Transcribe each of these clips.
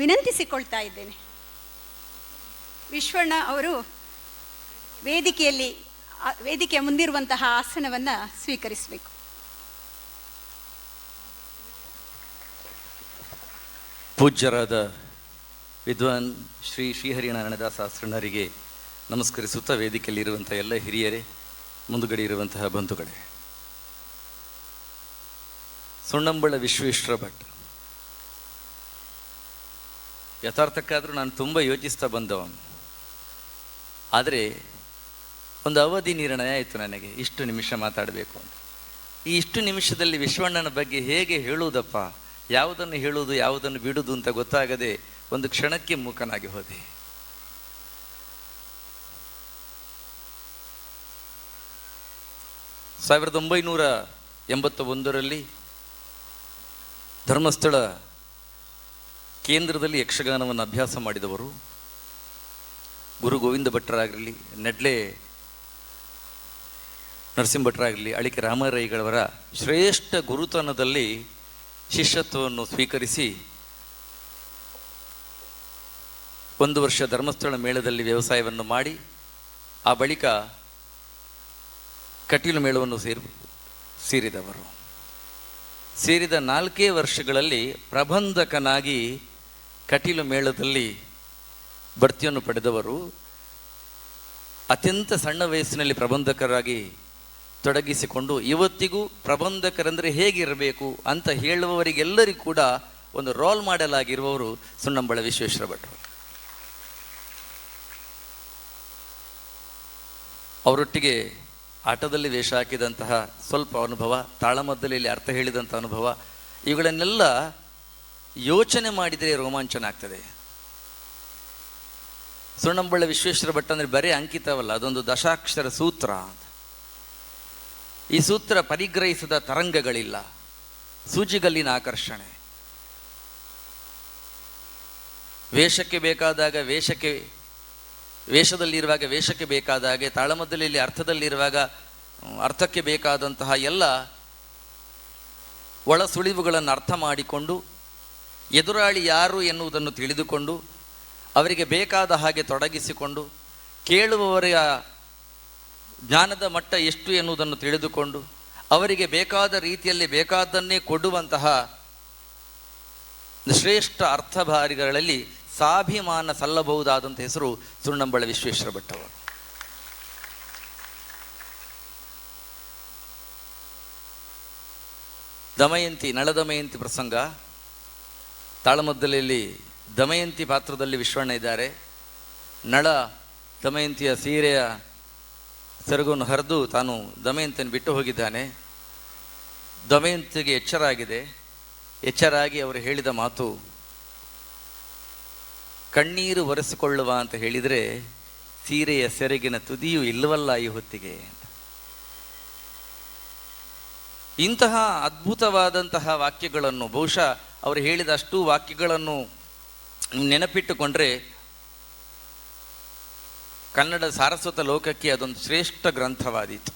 ವಿನಂತಿಸಿಕೊಳ್ತಾ ಇದ್ದೇನೆ. ವಿಶ್ವಣ್ಣ ಅವರು ವೇದಿಕೆಯಲ್ಲಿ ವೇದಿಕೆ ಮುಂದಿರುವಂತಹ ಆಸನವನ್ನು ಸ್ವೀಕರಿಸಬೇಕು. ಪೂಜ್ಯರಾದ ವಿದ್ವಾನ್ ಶ್ರೀ ಶ್ರೀಹರಿನಾರಾಯಣದಾಸ ಶಾಸ್ತ್ರಣ್ಣರಿಗೆ ನಮಸ್ಕರಿಸುತ್ತಾ ವೇದಿಕೆಯಲ್ಲಿರುವಂಥ ಎಲ್ಲ ಹಿರಿಯರೇ, ಮುಂದುಗಡೆ ಇರುವಂತಹ ಬಂಧುಗಳೇ. ಸುಣ್ಣಂಬಳ ವಿಶ್ವೇಶ್ವರ ಭಟ್. ಯಥಾರ್ಥಕ್ಕಾದರೂ ನಾನು ತುಂಬ ಯೋಚಿಸ್ತಾ ಬಂದವ ಆದರೆ ಒಂದು ಅವಧಿ ನಿರ್ಣಯ ಆಯಿತು ನನಗೆ, ಇಷ್ಟು ನಿಮಿಷ ಮಾತಾಡಬೇಕು ಅಂತ. ಈ ಇಷ್ಟು ನಿಮಿಷದಲ್ಲಿ ವಿಶ್ವಣ್ಣನ ಬಗ್ಗೆ ಹೇಗೆ ಹೇಳುವುದಪ್ಪ? ಯಾವುದನ್ನು ಹೇಳುವುದು, ಯಾವುದನ್ನು ಬಿಡುವುದು ಅಂತ ಗೊತ್ತಾಗದೆ ಒಂದು ಕ್ಷಣಕ್ಕೆ ಮೂಕನಾಗಿ ಹೋದೆ. ಸಾವಿರದ ಒಂಬೈನೂರ ಎಂಬತ್ತ ಒಂದರಲ್ಲಿ ಧರ್ಮಸ್ಥಳ ಕೇಂದ್ರದಲ್ಲಿ ಯಕ್ಷಗಾನವನ್ನು ಅಭ್ಯಾಸ ಮಾಡಿದವರು ಗುರು ಗೋವಿಂದ ಭಟ್ಟರಾಗಿರಲಿ ನೆಡ್ಲೆ ನರಸಿಂಹ ಭಟ್ರಾಗಿರಲಿ, ಅಳಿಕೆ ರಾಮರೈಗಳವರ ಶ್ರೇಷ್ಠ ಗುರುತನದಲ್ಲಿ ಶಿಷ್ಯತ್ವವನ್ನು ಸ್ವೀಕರಿಸಿ ಒಂದು ವರ್ಷ ಧರ್ಮಸ್ಥಳ ಮೇಳದಲ್ಲಿ ವ್ಯವಸಾಯವನ್ನು ಮಾಡಿ, ಆ ಬಳಿಕ ಕಟೀಲು ಮೇಳವನ್ನು ಸೇರಿ, ಸೇರಿದವರು. ಸೇರಿದ ನಾಲ್ಕೇ ವರ್ಷಗಳಲ್ಲಿ ಪ್ರಬಂಧಕನಾಗಿ ಕಟೀಲು ಮೇಳದಲ್ಲಿ ಬಡ್ತಿಯನ್ನು ಪಡೆದವರು ಅತ್ಯಂತ ಸಣ್ಣ ವಯಸ್ಸಿನಲ್ಲಿ ಪ್ರಬಂಧಕರಾಗಿ ತೊಡಗಿಸಿಕೊಂಡು ಇವತ್ತಿಗೂ ಪ್ರಬಂಧಕರಂದರೆ ಹೇಗಿರಬೇಕು ಅಂತ ಹೇಳುವವರಿಗೆಲ್ಲರಿಗೂ ಕೂಡ ಒಂದು ರೋಲ್ ಮಾಡೆಲ್ ಆಗಿರುವವರು ಸುಣ್ಣಂಬಳ ವಿಶ್ವೇಶ್ವರ ಭಟ್ರು ಅವರೊಟ್ಟಿಗೆ ಆಟದಲ್ಲಿ ವೇಷ ಹಾಕಿದಂತಹ ಸ್ವಲ್ಪ ಅನುಭವ, ತಾಳಮದ್ದಲೆಯಲ್ಲಿ ಅರ್ಥ ಹೇಳಿದಂಥ ಅನುಭವ, ಇವುಗಳನ್ನೆಲ್ಲ ಯೋಚನೆ ಮಾಡಿದರೆ ರೋಮಾಂಚನ ಆಗ್ತದೆ ಸುಣ್ಣಂಬಳ್ಳ ವಿಶ್ವೇಶ್ವರ ಭಟ್ ಅಂದರೆ ಬರೀ ಅಂಕಿತವಲ್ಲ, ಅದೊಂದು ದಶಾಕ್ಷರ ಸೂತ್ರ ಈ ಸೂತ್ರ ಪರಿಗ್ರಹಿಸದ ತರಂಗಗಳಿಲ್ಲ, ಸೂಜಿಗಲ್ಲಿನ ಆಕರ್ಷಣೆ. ವೇಷಕ್ಕೆ ಬೇಕಾದಾಗ ವೇಷಕ್ಕೆ, ವೇಷದಲ್ಲಿರುವಾಗ ವೇಷಕ್ಕೆ ಬೇಕಾದಾಗೆ ತಾಳಮದ್ದಲೆಯಲ್ಲಿ ಅರ್ಥದಲ್ಲಿರುವಾಗ ಅರ್ಥಕ್ಕೆ ಬೇಕಾದಂತಹ ಎಲ್ಲ ಒಳ ಸುಳಿವುಗಳನ್ನು ಅರ್ಥ ಮಾಡಿಕೊಂಡು ಎದುರಾಳಿ ಯಾರು ಎನ್ನುವುದನ್ನು ತಿಳಿದುಕೊಂಡು, ಅವರಿಗೆ ಬೇಕಾದ ಹಾಗೆ ತೊಡಗಿಸಿಕೊಂಡು, ಕೇಳುವವರ ಜ್ಞಾನದ ಮಟ್ಟ ಎಷ್ಟು ಎನ್ನುವುದನ್ನು ತಿಳಿದುಕೊಂಡು, ಅವರಿಗೆ ಬೇಕಾದ ರೀತಿಯಲ್ಲಿ ಬೇಕಾದ್ದನ್ನೇ ಕೊಡುವಂತಹ ಶ್ರೇಷ್ಠ ಅರ್ಥಭಾರಿಗಳಲ್ಲಿ ಸಾಭಿಮಾನ ಸಲ್ಲಬಹುದಾದಂಥ ಹೆಸರು ಸುಣ್ಣಂಬಳ ವಿಶ್ವೇಶ್ವರ ಭಟ್ ಅವರು. ದಮಯಂತಿ, ನಳದಮಯಂತಿ ಪ್ರಸಂಗ. ತಾಳಮದ್ದಲೆಯಲ್ಲಿ ದಮಯಂತಿ ಪಾತ್ರದಲ್ಲಿ ವಿಶ್ವಣ್ಣ ಇದ್ದಾರೆ. ನಳ ದಮಯಂತಿಯ ಸೀರೆಯ ಸೆರಗನ್ನು ಹರಿದು ತಾನು ದಮಯಂತಿಯನ್ನು ಬಿಟ್ಟು ಹೋಗಿದ್ದಾನೆ. ದಮಯಂತಿಗೆ ಎಚ್ಚರ ಆಗಿದೆ. ಎಚ್ಚರಾಗಿ ಅವರು ಹೇಳಿದ ಮಾತು, ಕಣ್ಣೀರು ಒರೆಸಿಕೊಳ್ಳುವ ಅಂತ ಹೇಳಿದರೆ ಸೀರೆಯ ಸೆರಗಿನ ತುದಿಯೂ ಇಲ್ಲವಲ್ಲ ಈ ಹೊತ್ತಿಗೆ ಇಂತಹ ಅದ್ಭುತವಾದಂತಹ ವಾಕ್ಯಗಳನ್ನು ಬಹುಶಃ ಅವರು ಹೇಳಿದ ಅಷ್ಟು ವಾಕ್ಯಗಳನ್ನು ನೆನಪಿಟ್ಟುಕೊಂಡ್ರೆ ಕನ್ನಡ ಸಾರಸ್ವತ ಲೋಕಕ್ಕೆ ಅದೊಂದು ಶ್ರೇಷ್ಠ ಗ್ರಂಥವಾದೀತು.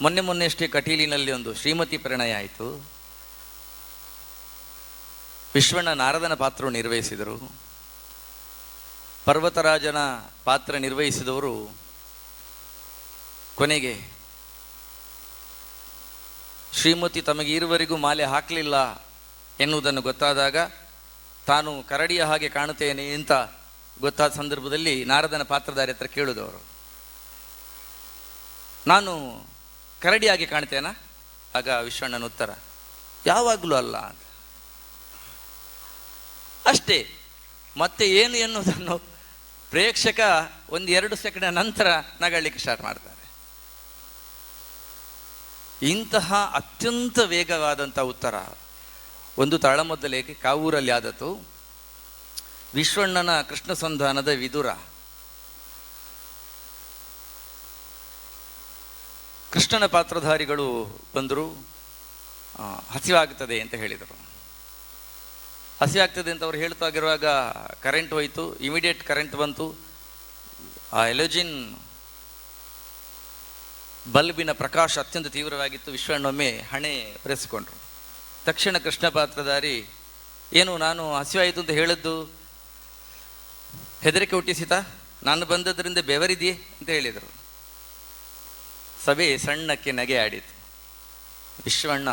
ಮೊನ್ನೆ ಮೊನ್ನೆಯಷ್ಟೇ ಕಟೀಲಿನಲ್ಲಿ ಒಂದು ಶ್ರೀಮತಿ ಪ್ರಣಯ ಆಯಿತು. ವಿಶ್ವಣ್ಣ ನಾರದನ ಪಾತ್ರವು ನಿರ್ವಹಿಸಿದರು. ಪರ್ವತರಾಜನ ಪಾತ್ರ ನಿರ್ವಹಿಸಿದವರು ಕೊನೆಗೆ ಶ್ರೀಮತಿ ತಮಗೆ ಇರುವರೆಗೂ ಮಾಲೆ ಹಾಕಲಿಲ್ಲ ಎನ್ನುವುದನ್ನು ಗೊತ್ತಾದಾಗ, ತಾನು ಕರಡಿಯ ಹಾಗೆ ಕಾಣುತ್ತೇನೆ ಅಂತ ಗೊತ್ತಾದ ಸಂದರ್ಭದಲ್ಲಿ ನಾರದನ ಪಾತ್ರಧಾರಿ ಹತ್ರ ಕೇಳಿದವರು ನಾನು ಕರಡಿಯಾಗಿ ಕಾಣ್ತೇನಾ ಆಗ ವಿಶ್ವಣ್ಣನ ಉತ್ತರ, ಯಾವಾಗಲೂ ಅಲ್ಲ ಅಂತ. ಅಷ್ಟೇ, ಮತ್ತೆ ಏನು ಎನ್ನುವುದನ್ನು ಪ್ರೇಕ್ಷಕ ಒಂದು ಎರಡು ಸೆಕೆಂಡ್ ನಂತರ ನಗಳಲಿಕ್ಕೆ ಸ್ಟಾರ್ಟ್ ಮಾಡ್ತಾರೆ. ಇಂತಹ ಅತ್ಯಂತ ವೇಗವಾದಂಥ ಉತ್ತರ. ಒಂದು ತಾಳಮದ್ದಲೇಕೆ ಕಾವೂರಲ್ಲಿ ಆದತ್ತು ವಿಶ್ವಣ್ಣನ ಕೃಷ್ಣ ಸಂಧಾನದ ವಿದುರ. ಕೃಷ್ಣನ ಪಾತ್ರಧಾರಿಗಳು ಬಂದರು. ಹಸಿವಾಗ್ತದೆ ಅಂತ ಹೇಳಿದರು. ಹಸಿವಾಗ್ತದೆ ಅಂತ ಅವ್ರು ಹೇಳ್ತಾ ಆಗಿರುವಾಗ ಕರೆಂಟ್ ಹೋಯಿತು. ಇಮಿಡಿಯೇಟ್ ಕರೆಂಟ್ ಬಂತು. ಆ ಎಲೋಜಿನ್ ಬಲ್ಬಿನ ಪ್ರಕಾಶ ಅತ್ಯಂತ ತೀವ್ರವಾಗಿತ್ತು. ವಿಶ್ವಣ್ಣೊಮ್ಮೆ ಹಣೆ ಒರೆಸಿಕೊಂಡ್ರು. ತಕ್ಷಣ ಕೃಷ್ಣ ಪಾತ್ರಧಾರಿ ಏನು ನಾನು ಹಸಿವಾಯಿತು ಅಂತ ಹೇಳಿದ್ದು? ಹೆದರಿಕೆ ಹುಟ್ಟಿಸಿತ? ನಾನು ಬಂದದ್ರಿಂದ ಬೆವರಿದೆಯೇ? ಅಂತ ಹೇಳಿದರು. ಸಭೆ ಸಣ್ಣಕ್ಕೆ ನಗೆ ಆಡಿತು. ವಿಶ್ವಣ್ಣ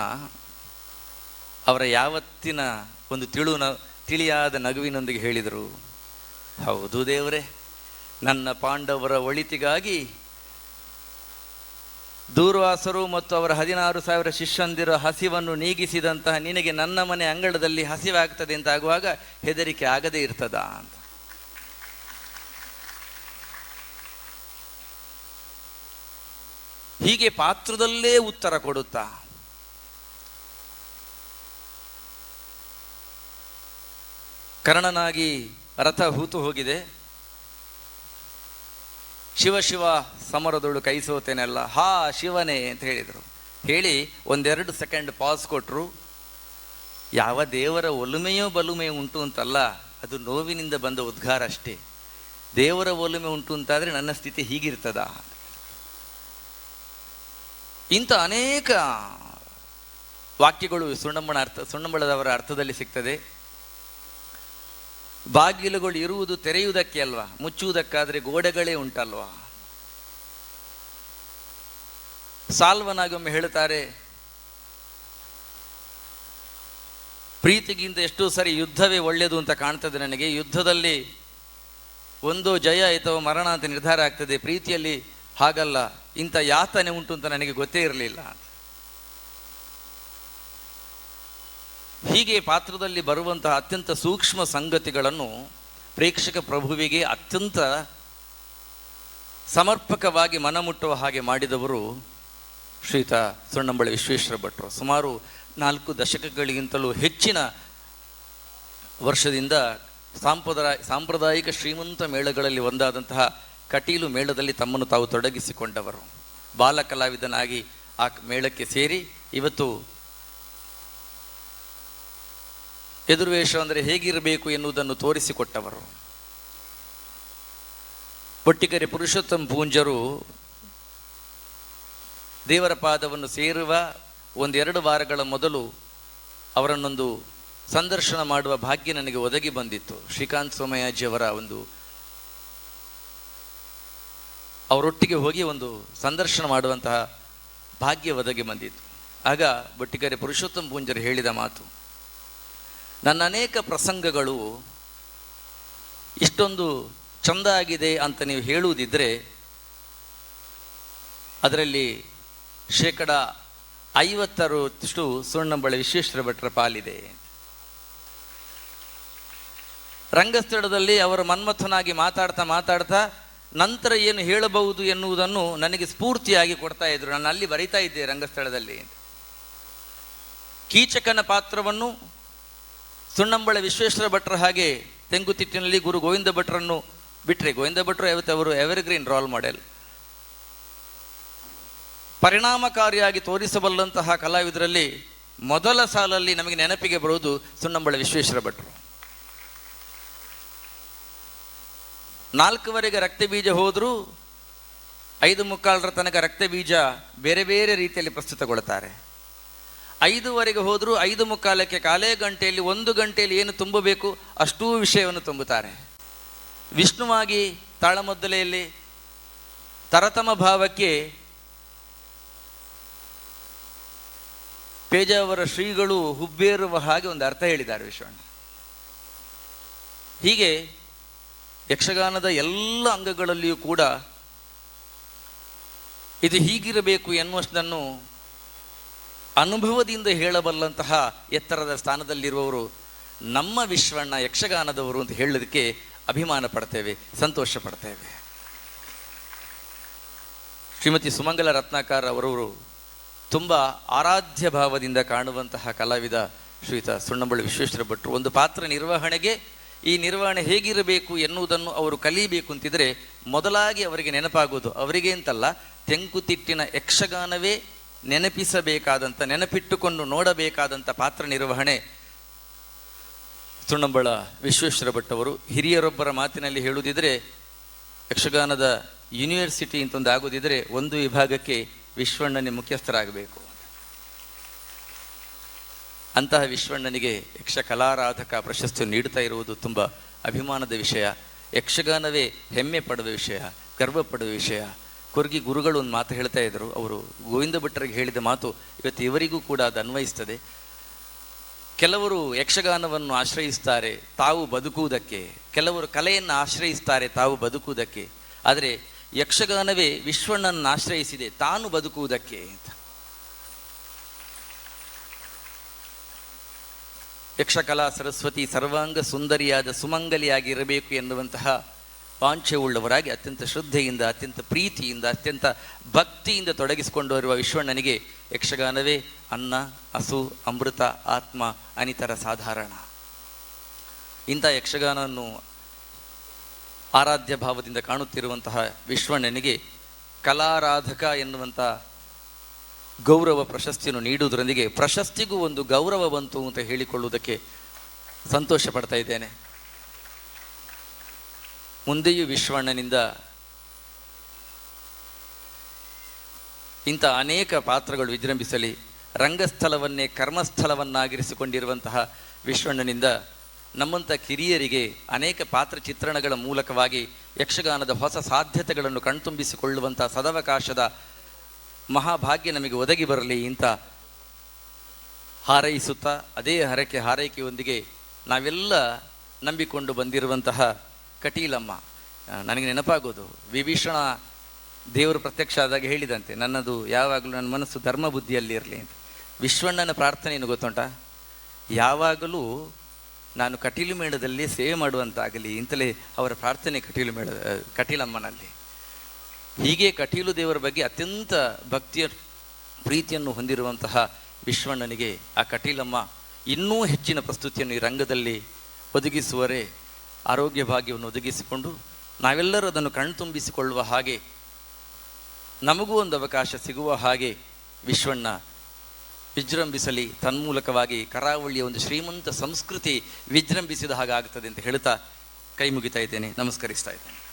ಅವರ ಯಾವತ್ತಿನ ಒಂದು ತಿಳು ನ, ತಿಳಿಯಾದ ನಗುವಿನೊಂದಿಗೆ ಹೇಳಿದರು, ಹೌದು ದೇವರೇ, ನನ್ನ ಪಾಂಡವರ ಒಳಿತಿಗಾಗಿ ದೂರ್ವಾಸರು ಮತ್ತು ಅವರ ಹದಿನಾರು ಸಾವಿರ ಶಿಷ್ಯಂದಿರ ಹಸಿವನ್ನು ನೀಗಿಸಿದಂತಹ ನಿನಗೆ ನನ್ನ ಮನೆ ಅಂಗಳದಲ್ಲಿ ಹಸಿವಾಗ್ತದೆ ಅಂತ ಆಗುವಾಗ ಹೆದರಿಕೆ ಆಗದೇ ಇರ್ತದ ಅಂತ. ಹೀಗೆ ಪಾತ್ರದಲ್ಲೇ ಉತ್ತರ ಕೊಡುತ್ತಾ. ಕರ್ಣನಾಗಿ ರಥ ಹೂತು ಹೋಗಿದೆ. ಶಿವ ಶಿವ ಸಮರದೊಳು ಕೈ ಸೋತೇನೆಲ್ಲ, ಹಾ ಶಿವನೇ ಅಂತ ಹೇಳಿದರು. ಹೇಳಿ ಒಂದೆರಡು ಸೆಕೆಂಡ್ ಪಾಸ್ ಕೊಟ್ಟರು ಯಾವ ದೇವರ ಒಲುಮೆಯೋ ಬಲುಮೆಯೋ ಉಂಟು ಅಂತಲ್ಲ, ಅದು ನೋವಿನಿಂದ ಬಂದ ಉದ್ಗಾರ ಅಷ್ಟೇ. ದೇವರ ಒಲುಮೆ ಉಂಟು ಅಂತಾದರೆ ನನ್ನ ಸ್ಥಿತಿ ಹೀಗಿರ್ತದ? ಇಂಥ ಅನೇಕ ವಾಕ್ಯಗಳು ಸುಣ್ಣಮ್ಮನ ಅರ್ಥ ಸುಣ್ಣಂಬಳದವರ ಅರ್ಥದಲ್ಲಿ ಸಿಗ್ತದೆ. ಬಾಗಿಲುಗಳು ಇರುವುದು ತೆರೆಯುವುದಕ್ಕೆ ಅಲ್ವಾ? ಮುಚ್ಚುವುದಕ್ಕಾದರೆ ಗೋಡೆಗಳೇ ಉಂಟಲ್ವಾ? ಸಾಲ್ವನಾಗಿ ಒಮ್ಮೆ ಹೇಳ್ತಾರೆ ಪ್ರೀತಿಗಿಂತ ಎಷ್ಟೋ ಸರಿ ಯುದ್ಧವೇ ಒಳ್ಳೆಯದು ಅಂತ ಕಾಣ್ತದೆ ನನಗೆ. ಯುದ್ಧದಲ್ಲಿ ಒಂದು ಜಯ ಅಥವಾ ಮರಣ ಅಂತ ನಿರ್ಧಾರ ಆಗ್ತದೆ. ಪ್ರೀತಿಯಲ್ಲಿ ಹಾಗಲ್ಲ. ಇಂಥ ಯಾತನೆ ಉಂಟು ಅಂತ ನನಗೆ ಗೊತ್ತೇ ಇರಲಿಲ್ಲ. ಹೀಗೆ ಪಾತ್ರದಲ್ಲಿ ಬರುವಂತಹ ಅತ್ಯಂತ ಸೂಕ್ಷ್ಮ ಸಂಗತಿಗಳನ್ನು ಪ್ರೇಕ್ಷಕ ಪ್ರಭುವಿಗೆ ಅತ್ಯಂತ ಸಮರ್ಪಕವಾಗಿ ಮನಮುಟ್ಟುವ ಹಾಗೆ ಮಾಡಿದವರು ಶ್ರೀತ ಸುಣ್ಣಂಬಳಿ ವಿಶ್ವೇಶ್ವರ ಭಟ್ರು. ಸುಮಾರು ನಾಲ್ಕು ದಶಕಗಳಿಗಿಂತಲೂ ಹೆಚ್ಚಿನ ವರ್ಷದಿಂದ ಸಾಂಪ್ರದಾಯ, ಸಾಂಪ್ರದಾಯಿಕ ಶ್ರೀಮಂತ ಮೇಳಗಳಲ್ಲಿ ಒಂದಾದಂತಹ ಕಟೀಲು ಮೇಳದಲ್ಲಿ ತಮ್ಮನ್ನು ತಾವು ತೊಡಗಿಸಿಕೊಂಡವರು. ಬಾಲ ಕಲಾವಿದನಾಗಿ ಆ ಮೇಳಕ್ಕೆ ಸೇರಿ ಇವತ್ತು ಎದುರುವೇಷ ಅಂದರೆ ಹೇಗಿರಬೇಕು ಎನ್ನುವುದನ್ನು ತೋರಿಸಿಕೊಟ್ಟವರು. ಪೊಟ್ಟಿಕರಿ ಪುರುಷೋತ್ತಮ ಪೂಂಜರು ದೇವರ ಪಾದವನ್ನು ಸೇರುವ ಒಂದೆರಡು ವಾರಗಳ ಮೊದಲು ಅವರನ್ನೊಂದು ಸಂದರ್ಶನ ಮಾಡುವ ಭಾಗ್ಯ ನನಗೆ ಒದಗಿ ಬಂದಿತ್ತು. ಶ್ರೀಕಾಂತ್ ಸೋಮಯಾಜಿಯವರ ಒಂದು ಅವರೊಟ್ಟಿಗೆ ಹೋಗಿ ಒಂದು ಸಂದರ್ಶನ ಮಾಡುವಂತಹ ಭಾಗ್ಯ ಒದಗಿ ಬಂದಿತ್ತು. ಆಗ ಬೊಟ್ಟಿಗೆರೆ ಪುರುಷೋತ್ತಮ ಪೂಂಜರು ಹೇಳಿದ ಮಾತು ನನ್ನ ಅನೇಕ ಪ್ರಸಂಗಗಳು ಇಷ್ಟೊಂದು ಚಂದ ಆಗಿದೆ ಅಂತ ನೀವು ಹೇಳುವುದಿದ್ದರೆ ಅದರಲ್ಲಿ ಶೇಕಡ ಐವತ್ತರಷ್ಟು ಸುಣ್ಣಂಬಳೆ ವಿಶ್ವೇಶ್ವರ ಭಟ್ರ ಪಾಲಿದೆ. ರಂಗಸ್ಥಳದಲ್ಲಿ ಅವರ ಮನ್ಮಥನಾಗಿ ಮಾತಾಡ್ತಾ ಮಾತಾಡ್ತಾ ನಂತರ ಏನು ಹೇಳಬಹುದು ಎನ್ನುವುದನ್ನು ನನಗೆ ಸ್ಫೂರ್ತಿಯಾಗಿ ಕೊಡ್ತಾ ಇದ್ರು. ನಾನು ಅಲ್ಲಿ ಬರಿತಾ ಇದ್ದೆ ರಂಗಸ್ಥಳದಲ್ಲಿ. ಕೀಚಕನ ಪಾತ್ರವನ್ನು ಸುಣ್ಣಂಬಳ ವಿಶ್ವೇಶ್ವರ ಭಟ್ರ ಹಾಗೆ ತೆಂಗುತಿಟ್ಟಿನಲ್ಲಿ ಗುರು ಗೋವಿಂದ ಭಟ್ರನ್ನು ಬಿಟ್ಟರೆ ಗೋವಿಂದ ಭಟ್ರು ಅವರು ಎವರ್ಗ್ರೀನ್ ರೋಲ್ ಮಾಡೆಲ್ ಪರಿಣಾಮಕಾರಿಯಾಗಿ ತೋರಿಸಬಲ್ಲಂತಹ ಕಲಾವಿದರಲ್ಲಿ ಮೊದಲ ಸಾಲಲ್ಲಿ ನಮಗೆ ನೆನಪಿಗೆ ಬರುವುದು ಸುಣ್ಣಂಬಳ ವಿಶ್ವೇಶ್ವರ ಭಟ್ರು. ನಾಲ್ಕುವರೆಗೆ ರಕ್ತ ಬೀಜ ಹೋದರೂ ಐದು ಮುಕ್ಕಾಲರ ತನಕ ರಕ್ತ ಬೀಜ ಬೇರೆ ಬೇರೆ ರೀತಿಯಲ್ಲಿ ಪ್ರಸ್ತುತಗೊಳ್ಳುತ್ತಾರೆ. ಐದುವರೆಗೆ ಹೋದರೂ ಐದು ಮುಕ್ಕಾಲಕ್ಕೆ ಕಾಲೇ ಗಂಟೆಯಲ್ಲಿ ಒಂದು ಗಂಟೆಯಲ್ಲಿ ಏನು ತುಂಬಬೇಕು ಅಷ್ಟೂ ವಿಷಯವನ್ನು ತುಂಬುತ್ತಾರೆ. ವಿಷ್ಣುವಾಗಿ ತಾಳಮದ್ದಲೆಯಲ್ಲಿ ತರತಮ ಭಾವಕ್ಕೆ ಪೇಜಾವರ ಶ್ರೀಗಳು ಹುಬ್ಬೇರುವ ಹಾಗೆ ಒಂದು ಅರ್ಥ ಹೇಳಿದ್ದಾರೆ ವಿಶ್ವಣ್ಣ. ಹೀಗೆ ಯಕ್ಷಗಾನದ ಎಲ್ಲ ಅಂಗಗಳಲ್ಲಿಯೂ ಕೂಡ ಇದು ಹೀಗಿರಬೇಕು ಎನ್ನುವಷ್ಟನ್ನು ಅನುಭವದಿಂದ ಹೇಳಬಲ್ಲಂತಹ ಎತ್ತರದ ಸ್ಥಾನದಲ್ಲಿರುವವರು ನಮ್ಮ ವಿಶ್ವಣ್ಣ ಯಕ್ಷಗಾನದವರು ಅಂತ ಹೇಳೋದಕ್ಕೆ ಅಭಿಮಾನ ಪಡ್ತೇವೆ, ಸಂತೋಷ ಪಡ್ತೇವೆ. ಶ್ರೀಮತಿ ಸುಮಂಗಲ ರತ್ನಾಕರ್ ಅವರವರು ತುಂಬ ಆರಾಧ್ಯ ಭಾವದಿಂದ ಕಾಣುವಂತಹ ಕಲಾವಿದ ಶ್ರೀಯುತ ಸುಣ್ಣಬಳ್ಳಿ ವಿಶ್ವೇಶ್ವರ ಭಟ್ರು ಒಂದು ಪಾತ್ರ ನಿರ್ವಹಣೆಗೆ ಈ ನಿರ್ವಹಣೆ ಹೇಗಿರಬೇಕು ಎನ್ನುವುದನ್ನು ಅವರು ಕಲಿಯಬೇಕು ಅಂತಿದ್ರೆ ಮೊದಲಾಗಿ ಅವರಿಗೆ ನೆನಪಾಗುವುದು ಅವರಿಗೆ ಅಂತಲ್ಲ, ತೆಂಕುತಿಟ್ಟಿನ ಯಕ್ಷಗಾನವೇ ನೆನಪಿಸಬೇಕಾದಂಥ ನೆನಪಿಟ್ಟುಕೊಂಡು ನೋಡಬೇಕಾದಂಥ ಪಾತ್ರ ನಿರ್ವಹಣೆ ಸುಣ್ಣಂಬಳ ವಿಶ್ವೇಶ್ವರ ಭಟ್ ಅವರು ಹಿರಿಯರೊಬ್ಬರ ಮಾತಿನಲ್ಲಿ ಹೇಳುವುದಿದ್ರೆ, ಯಕ್ಷಗಾನದ ಯೂನಿವರ್ಸಿಟಿ ಅಂತೊಂದು ಆಗೋದಿದ್ರೆ ಒಂದು ವಿಭಾಗಕ್ಕೆ ವಿಶ್ವಣ್ಣನೇ ಮುಖ್ಯಸ್ಥರಾಗಬೇಕು. ಅಂತಹ ವಿಶ್ವಣ್ಣನಿಗೆ ಯಕ್ಷ ಕಲಾರಾಧಕ ಪ್ರಶಸ್ತಿ ನೀಡ್ತಾ ಇರುವುದು ತುಂಬ ಅಭಿಮಾನದ ವಿಷಯ. ಯಕ್ಷಗಾನವೇ ಹೆಮ್ಮೆ ಪಡುವ ವಿಷಯ, ಗರ್ವ ಪಡುವ ವಿಷಯ. ಕೊರ್ಗಿ ಗುರುಗಳು ಒಂದು ಮಾತು ಹೇಳ್ತಾ ಇದ್ರು. ಅವರು ಗೋವಿಂದ ಭಟ್ಟರಿಗೆ ಹೇಳಿದ ಮಾತು ಇವತ್ತು ಇವರಿಗೂ ಕೂಡ ಅದು ಅನ್ವಯಿಸ್ತದೆ. ಕೆಲವರು ಯಕ್ಷಗಾನವನ್ನು ಆಶ್ರಯಿಸ್ತಾರೆ ತಾವು ಬದುಕುವುದಕ್ಕೆ, ಕೆಲವರು ಕಲೆಯನ್ನು ಆಶ್ರಯಿಸ್ತಾರೆ ತಾವು ಬದುಕುವುದಕ್ಕೆ. ಆದರೆ ಯಕ್ಷಗಾನವೇ ವಿಶ್ವಣ್ಣನ್ನು ಆಶ್ರಯಿಸಿದೆ, ತಾನು ಬದುಕುವುದಕ್ಕೆ ಅಂತ. ಯಕ್ಷಕಲಾ ಸರಸ್ವತಿ ಸರ್ವಾಂಗ ಸುಂದರಿಯಾದ ಸುಮಂಗಲಿಯಾಗಿರಬೇಕು ಎನ್ನುವಂತಹ ವಾಂಛೆ ಉಳ್ಳವರಾಗಿ ಅತ್ಯಂತ ಶ್ರದ್ಧೆಯಿಂದ, ಅತ್ಯಂತ ಪ್ರೀತಿಯಿಂದ, ಅತ್ಯಂತ ಭಕ್ತಿಯಿಂದ ತೊಡಗಿಸಿಕೊಂಡು ಬರುವ ವಿಶ್ವಣ್ಣನಿಗೆ ಯಕ್ಷಗಾನವೇ ಅನ್ನ, ಹಸು, ಅಮೃತ, ಆತ್ಮ, ಅನಿತರ ಸಾಧಾರಣ. ಇಂಥ ಯಕ್ಷಗಾನವನ್ನು ಆರಾಧ್ಯ ಭಾವದಿಂದ ಕಾಣುತ್ತಿರುವಂತಹ ವಿಶ್ವಣ್ಣನಿಗೆ ಕಲಾರಾಧಕ ಎನ್ನುವಂಥ ಗೌರವ ಪ್ರಶಸ್ತಿಯನ್ನು ನೀಡುವುದರೊಂದಿಗೆ ಪ್ರಶಸ್ತಿಗೂ ಒಂದು ಗೌರವ ಬಂತು ಅಂತ ಹೇಳಿಕೊಳ್ಳುವುದಕ್ಕೆ ಸಂತೋಷ ಪಡ್ತಾ ಇದ್ದೇನೆ. ಮುಂದೆಯೂ ವಿಶ್ವಣ್ಣನಿಂದ ಇಂಥ ಅನೇಕ ಪಾತ್ರಗಳು ವಿಜೃಂಭಿಸಲಿ, ರಂಗಸ್ಥಳವನ್ನೇ ಕರ್ಮಸ್ಥಳವನ್ನಾಗಿರಿಸಿಕೊಂಡಿರುವಂತಹ ವಿಶ್ವಣ್ಣನಿಂದ ನಮ್ಮಂಥ ಕಿರಿಯರಿಗೆ ಅನೇಕ ಪಾತ್ರ ಚಿತ್ರಣಗಳ ಮೂಲಕವಾಗಿ ಯಕ್ಷಗಾನದ ಹೊಸ ಸಾಧ್ಯತೆಗಳನ್ನು ಕಣ್ತುಂಬಿಸಿಕೊಳ್ಳುವಂಥ ಸದವಕಾಶದ ಮಹಾಭಾಗ್ಯ ನಮಗೆ ಒದಗಿ ಬರಲಿ ಇಂಥ ಹಾರೈಸುತ್ತಾ, ಅದೇ ಹರಕೆ ಹಾರೈಕೆಯೊಂದಿಗೆ ನಾವೆಲ್ಲ ನಂಬಿಕೊಂಡು ಬಂದಿರುವಂತಹ ಕಟೀಲಮ್ಮ ನನಗೆ ನೆನಪಾಗೋದು, ವಿಭೀಷಣ ದೇವರು ಪ್ರತ್ಯಕ್ಷ ಆದಾಗ ಹೇಳಿದಂತೆ, ನನ್ನದು ಯಾವಾಗಲೂ ನನ್ನ ಮನಸ್ಸು ಧರ್ಮ ಬುದ್ಧಿಯಲ್ಲಿ ಇರಲಿ ಅಂತ. ವಿಶ್ವಣ್ಣನ ಪ್ರಾರ್ಥನೆ ಏನು ಗೊತ್ತುಂಟ? ಯಾವಾಗಲೂ ನಾನು ಕಟೀಲು ಮೇಳದಲ್ಲಿ ಸೇವೆ ಮಾಡುವಂತಾಗಲಿ ಇಂತಲೇ ಅವರ ಪ್ರಾರ್ಥನೆ ಕಟೀಲು ಮೇಳ ಕಟೀಲಮ್ಮನಲ್ಲಿ. ಹೀಗೆ ಕಟೀಲು ದೇವರ ಬಗ್ಗೆ ಅತ್ಯಂತ ಭಕ್ತಿಯ ಪ್ರೀತಿಯನ್ನು ಹೊಂದಿರುವಂತಹ ವಿಶ್ವಣ್ಣನಿಗೆ ಆ ಕಟೀಲಮ್ಮ ಇನ್ನೂ ಹೆಚ್ಚಿನ ಪ್ರಸ್ತುತಿಯನ್ನು ಈ ರಂಗದಲ್ಲಿ ಒದಗಿಸುವರೆ ಆರೋಗ್ಯ ಭಾಗ್ಯವನ್ನು ಒದಗಿಸಿಕೊಂಡು ನಾವೆಲ್ಲರೂ ಅದನ್ನು ಕಣ್ತುಂಬಿಸಿಕೊಳ್ಳುವ ಹಾಗೆ ನಮಗೂ ಒಂದು ಅವಕಾಶ ಸಿಗುವ ಹಾಗೆ ವಿಶ್ವಣ್ಣ ವಿಜೃಂಭಿಸಲಿ ತನ್ಮೂಲಕವಾಗಿ ಕರಾವಳಿಯ ಒಂದು ಶ್ರೀಮಂತ ಸಂಸ್ಕೃತಿ ವಿಜೃಂಭಿಸಿದ ಹಾಗೆ ಆಗ್ತದೆ ಅಂತ ಹೇಳ್ತಾ ಕೈ ಮುಗಿತಾ ಇದ್ದೇನೆ. ನಮಸ್ಕರಿಸ್ತಾ ಇದ್ದೇನೆ.